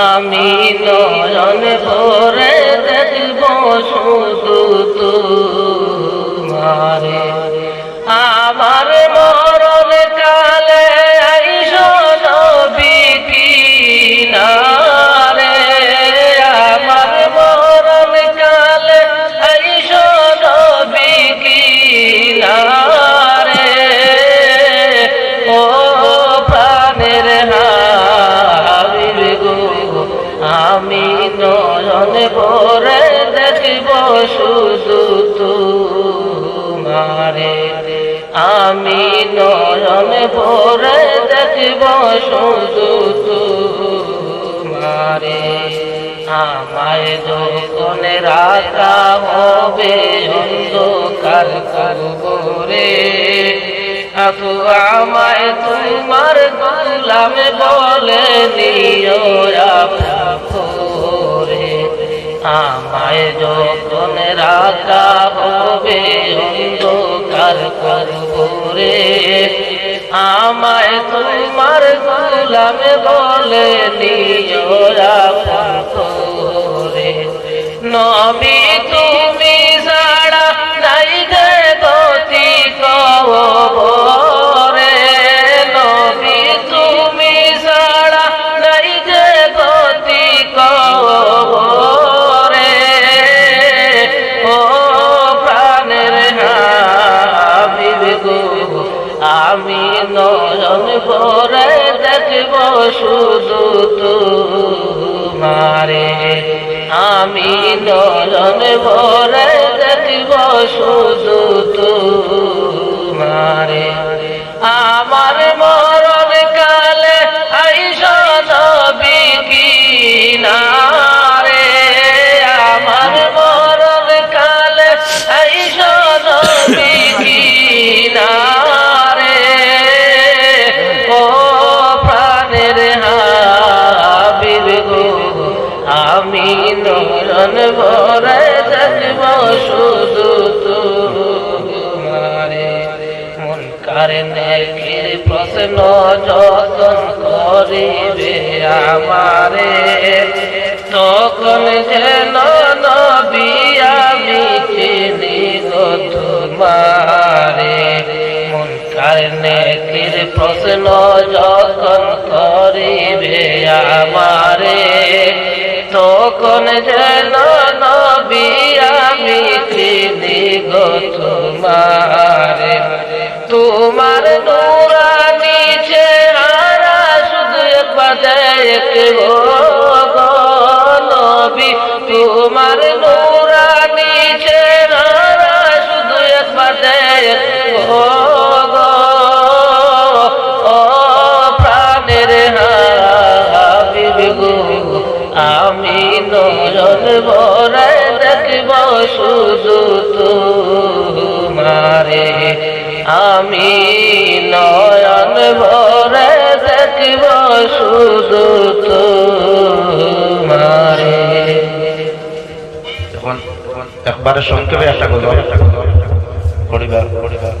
আমি নয়ন ভরে দেখব শুধু তোমারে। আমার আমি নয়ন ভরে দেখব শুধু তোমারে। আমি নয়ন ভরে দেখব শুধু তোমারে। আমায় যখন রাখা হবে অন্ধকার করবরে আপু আমায় তোমার গোলাম বলে নিও আপরে আমায় যখন রাখা হবে অন্ধকার করবরে আমায় তোমার গোলাম বলে আপরে নবী আমি নয়ন ভরে দেখব শুধু তোমারে। আমি নয়ন ভরে দেখব শুধু তোমারে। নয়ন ভরে দেখব শুধু তোমারে। মন কারণে প্রশ্ন যতন করিবে আমারে। তখন যেন নবী আমি চিনি তোমারে। মন কারণে প্রশ্ন যখন করিবে আমারে। তখন যেন নবী আমি চিনি গো তোমার। তোমার নুরানি চেহারা শুধু একবার দেখব নবী। তোমার নুরানি শুধু তোমারে। আমি নয়ন ভরে দেখব শুধু তোমারে। এখন একবারে সংক্ষেপে একটা কথা পরিবার পরিবার।